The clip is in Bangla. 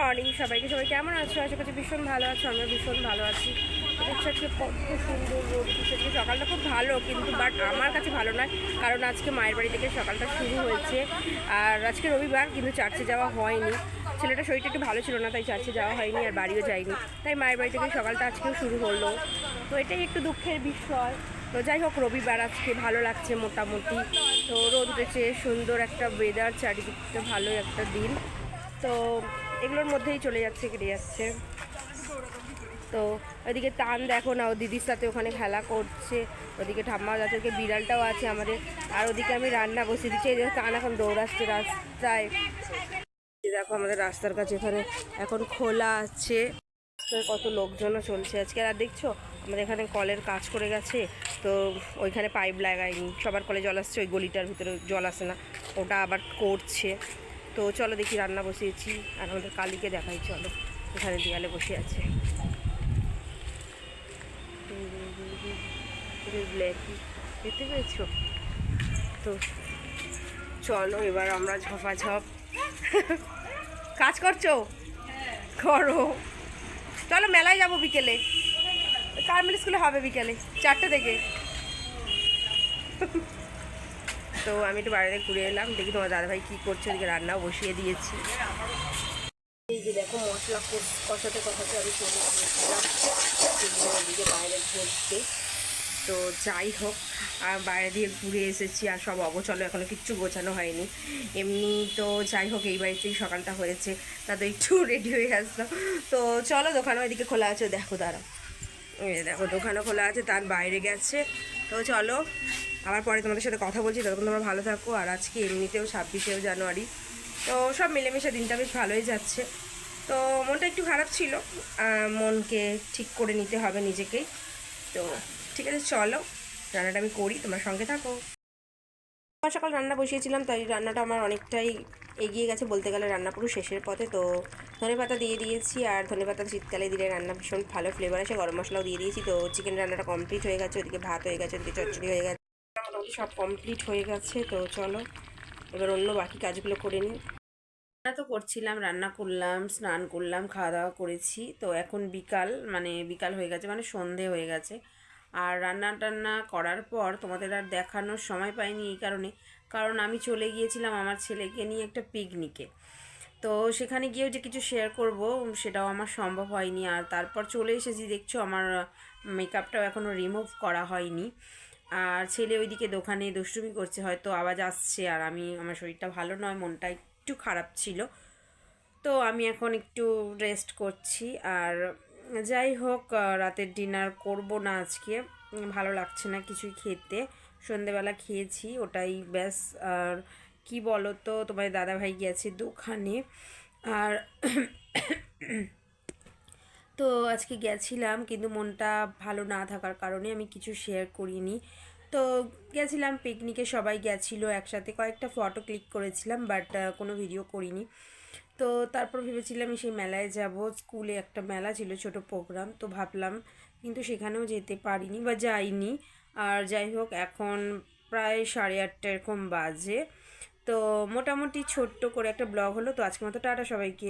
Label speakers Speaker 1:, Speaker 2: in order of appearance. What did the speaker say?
Speaker 1: মর্নিং সবাইকে। সবাই কেমন আছো? আশা করছি ভীষণ ভালো আছো আমরা ভীষণ ভালো আছি। আজকে কত সুন্দর রোদ আজকে সকালটা খুব ভালো, কিন্তু বাট আমার কাছে ভালো নয়, কারণ আজকে মায়ের বাড়ি থেকে সকালটা শুরু হয়েছে। আর আজকে রবিবার, কিন্তু চার্চে যাওয়া হয়নি। ছেলেটা শরীরটা একটু ভালো ছিল না, তাই চার্চে যাওয়া হয়নি আর বাড়িও যায়নি। তাই মায়ের বাড়ি থেকে সকালটা আজকেও শুরু হলো। তো এটাই একটু দুঃখের বিষয়। তো যাই হোক, রবিবার আজকে ভালো লাগছে মোটামুটি। তো রোদ উঠেছে, সুন্দর একটা ওয়েদার চারিদিকটা ভালো একটা দিন। তো এগুলোর মধ্যেই চলে যাচ্ছে, কেটে যাচ্ছে। তো ওইদিকে টান দেখো না, ও দিদির সাথে ওখানে খেলা করছে, ওদিকে ঠাম্মা যাচ্ছে, ওদিকে বিড়ালটাও আছে আমাদের, আর ওদিকে আমি রান্না বসিয়ে দিচ্ছি যে টান এখন দৌড়াচ্ছে রাস্তায়। দেখো আমাদের রাস্তার কাছে এখানে এখন খোলা আছে। কত লোকজনও চলছে আজকে, আর দেখছ, আমাদের এখানে কলের কাজ করে গেছে, তো ওইখানে পাইপ লাগায়নি, সবার কলে জল আসছে, ওই গলিটার ভিতরে জল আসে না, ওটা আবার করছে। তো চলো দেখি রান্না বসিয়েছি, আর আমাদের কালীকে দেখাই, চলো। এখানে দেয়ালে বসে আছে। দেখতে পেয়েছ? তো চলো এবার আমরা ঝপাঝপ। কাজ করছ? করো। চলো মেলায় যাব বিকেলে। কারমেল স্কুলে হবে বিকেলে? চারটে থেকে। তো আমি একটু বাইরে ঘুরে এলাম, দেখি তোমার দাদাভাই কী করছে, ওদিকে রান্নাও বসিয়ে দিয়েছি। এই যে দেখো মশলা কষাতে কষাতে আমি চলে বাইরে ঘুরতে। তো যাই হোক, আর বাইরে দিয়ে ঘুরে এসেছি, আর সব অগোচলো এখনও কিচ্ছু গোছানো হয়নি। এমনি তো যাই হোক, এই বাড়িতেই সকালটা হয়েছে তাতে একটু রেডি হয়ে আসলাম। তো চলো, দোকানও এদিকে খোলা আছে, দেখো যে দেখো, দোকানও খোলা আছে, তার বাইরে গেছে। তো চলো আবার পরে তোমাদের সাথে কথা বলছি, ততক্ষণ তোমরা ভালো থাকো, আর আজকে এমনিতেও ছাব্বিশেও জানুয়ারি। তো সব মিলেমিশে দিনটা বেশ ভালোই যাচ্ছে। তো মনটা একটু খারাপ ছিল মনকে ঠিক করে নিতে হবে নিজেকেই। তো ঠিক আছে, চলো, রান্নাটা আমি করি, তোমার সঙ্গে থাকো। সকাল সকাল রান্না বসিয়েছিলাম, তাই রান্নাটা আমার অনেকটাই এগিয়ে গেছে, বলতে গেলে রান্না পুরো শেষের পথে। তো ধনে পাতা দিয়ে দিয়েছি, আর ধনে পাতা শীতকালে দিলে রান্না ভীষণ ভালো ফ্লেভার আসে, গরম মশলাও দিয়ে দিয়েছি। তো চিকেন রান্নাটা কমপ্লিট হয়ে গেছে, ওদিকে ভাত হয়ে গেছে, ওদিকে চচ্চড়ি হয়ে গেছে। মোটামুটি সব কমপ্লিট হয়ে গেছে, তো চলো, এবার অন্য বাকি কাজগুলো করে নিই। রান্না তো করছিলাম, রান্না করলাম, স্নান করলাম, খাওয়া দাওয়া করেছি, তো এখন বিকাল মানে বিকাল হয়ে গেছে মানে সন্ধে হয়ে গেছে। আর রান্না টান্না করার পর তোমাদের আর দেখানোর সময় পাইনি এই কারণে, কারণ আমি চলে গিয়েছিলাম আমার ছেলেকে নিয়ে একটা পিকনিকে তো সেখানে গিয়েও যে কিছু শেয়ার করব, সেটাও আমার সম্ভব হয়নি। আর তারপর চলে এসেছি, দেখছ আমার মেকআপটাও এখনও রিমুভ করা হয়নি। আর ছেলে ওইদিকে দোকানে দুষ্টুমি করছে, হয়তো আওয়াজ আসছে আর আমি, আমার শরীরটা ভালো নয়, মনটা একটু খারাপ ছিল। তো আমি এখন একটু রেস্ট করছি আর যাই হোক রাতের ডিনার করব না আজকে। ভালো লাগছে না কিছুই খেতে। সন্ধেবেলা খেয়েছি, ওটাই ব্যাস। আর কি বলো তো তোমার দাদাভাই গেছে দোকানে। আর তো আজকে গেছিলাম কিন্তু মনটা ভালো না থাকার কারণে আমি কিছু শেয়ার করিনি। তো গেছিলাম পিকনিকে সবাই গেছিল একসাথে। কয়েকটা ফটো ক্লিক করেছিলাম বাট কোনো ভিডিও করিনি। তো তারপর ভেবেছিলাম সেই মেলায় যাব। স্কুলে একটা মেলা ছিল, ছোট প্রোগ্রাম তো ভাবলাম কিন্তু সেখানেও যেতে পারিনি বা যাইনি। আর যাই হোক, এখন প্রায় সাড়ে আটটা এরকম বাজে। তো মোটামুটি ছোট্ট করে একটা ব্লগ হলো। তো আজকের মতো টাটা সবাইকে।